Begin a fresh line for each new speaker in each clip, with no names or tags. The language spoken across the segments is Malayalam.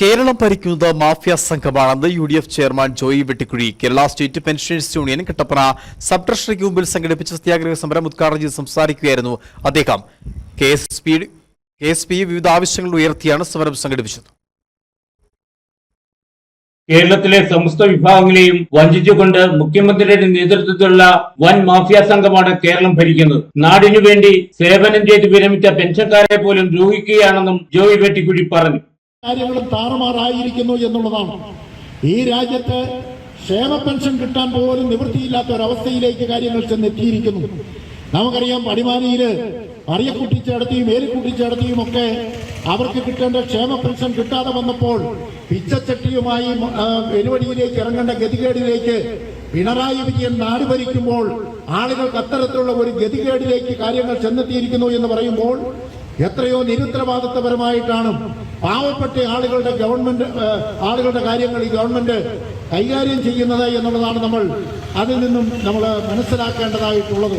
കേരളം ഭരിക്കുന്നത് mafia സംഘമാണെന്ന് U D F chairman Joy Vettikuzhi. Kerala state pensioners union Kattappana sub ട്രഷറിക്ക് മുമ്പിൽ സംഘടിപ്പിച്ച സത്യാഗ്രഹ സമരം ഉദ്ഘാടനം ചെയ്ത് സംസാരിക്കുകയായിരുന്നു അദ്ദേഹം. കെ എസ് പി വിവിധ ആവശ്യങ്ങൾ ഉയർത്തിയാണ് സമരം സംഘടിപ്പിച്ചത്.
കേരളത്തിലെ സമസ്ത വിഭാഗങ്ങളെയും വഞ്ചിച്ചുകൊണ്ട് മുഖ്യമന്ത്രിയുടെ നേതൃത്വത്തിലുള്ള വൻ മാഫിയ സംഘമാണ് കേരളം ഭരിക്കുന്നത്. നാടിനു വേണ്ടി സേവനം ചെയ്ത് വിരമിച്ച പെൻഷൻകാരെ പോലും ദ്രോഹിക്കുകയാണെന്നും ജോയി വെട്ടിക്കുഴി പറഞ്ഞു.
കാര്യങ്ങളും താറുമാറായിരിക്കുന്നു എന്നുള്ളതാണ്. ഈ രാജ്യത്ത് ക്ഷേമ പെൻഷൻ കിട്ടാൻ പോലും നിവൃത്തിയില്ലാത്ത ഒരവസ്ഥയിലേക്ക് കാര്യങ്ങൾ ചെന്നെത്തിയിരിക്കുന്നു. നമുക്കറിയാം പടിമാനിയിൽ അറിയക്കുട്ടിച്ചേടത്തിയും ഏലിക്കുട്ടിച്ചേടത്തിയും ഒക്കെ അവർക്ക് കിട്ടേണ്ട ക്ഷേമ പെൻഷൻ കിട്ടാതെ വന്നപ്പോൾ പിച്ചച്ചട്ടിയുമായി എരുവടിയിലേക്ക് ഇറങ്ങേണ്ട ഗതികേടിലേക്ക് പിണറായി വിജയൻ നാട് ഭരിക്കുമ്പോൾ ആളുകൾക്ക് അത്തരത്തിലുള്ള ഒരു ഗതികേടിലേക്ക് കാര്യങ്ങൾ ചെന്നെത്തിയിരിക്കുന്നു എന്ന് പറയുമ്പോൾ എത്രയോ നിരുത്തരവാദിത്വപരമായിട്ടാണ് പാവപ്പെട്ട ആളുകളുടെ ഗവൺമെന്റ് ആളുകളുടെ കാര്യങ്ങൾ ഈ ഗവൺമെന്റ് കൈകാര്യം ചെയ്യുന്നത് എന്നുള്ളതാണ് നമ്മൾ അതിൽ നിന്നും നമ്മൾ മനസ്സിലാക്കേണ്ടതായിട്ടുള്ളത്.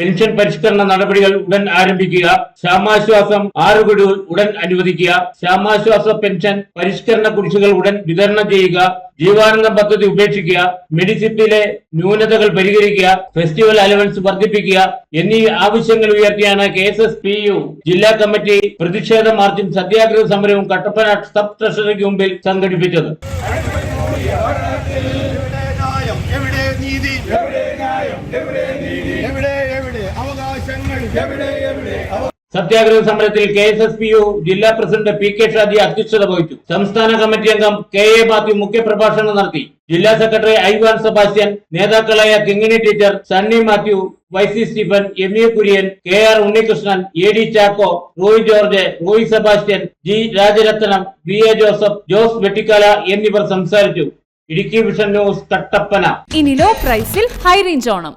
പെൻഷൻ പരിഷ്കരണ നടപടികൾ ഉടൻ ആരംഭിക്കുക. ക്ഷാമാശ്വാസം ആറ് കോടി ഉടൻ അനുവദിക്കുക. ക്ഷാമാശ്വാസ പെൻഷൻ പരിഷ്കരണ കുടിശ്ശികൾ ഉടൻ വിതരണം ചെയ്യുക. ജീവാനന്ദ പദ്ധതി ഉപേക്ഷിക്കുക. മെഡിസിപ്പിലെ ന്യൂനതകൾ പരിഹരിക്കുക. ഫെസ്റ്റിവൽ അലവൻസ് വർദ്ധിപ്പിക്കുക. എന്നീ ആവശ്യങ്ങൾ ഉയർത്തിയാണ് K S S P U ജില്ലാ കമ്മിറ്റി പ്രതിഷേധ മാർച്ചും സത്യാഗ്രഹ സമരവും കട്ടപ്പന സബ് ട്രഷറിക്ക് മുമ്പിൽ സംഘടിപ്പിച്ചത്.
എവിടെ നീതി? എവിടെ
സത്യാഗ്രഹ സമരത്തിൽ K S S P U ജില്ലാ പ്രസിഡന്റ് പി കെ ഷാജി അധ്യക്ഷത വഹിച്ചു. സംസ്ഥാന കമ്മിറ്റി അംഗം കെ എ മാത്യു മുഖ്യപ്രഭാഷണം നടത്തി. ജില്ലാ സെക്രട്ടറി ഐവാൻ സെബാസ്റ്റ്യൻ നേതാക്കളായ Kingini teacher Sunny Mathew വൈസി Stephen M A Kurian K R Unnikrishnan A D Chacko Roy George Roy Sebastian G Rajaratnam V A Joseph Jose Vettikkala എന്നിവർ സംസാരിച്ചു. ഇടുക്കി വിഷൻ ന്യൂസ് കട്ടപ്പന
ഇനി ലോ പ്രൈസിൽ ഹൈ റേഞ്ച് ഓണം.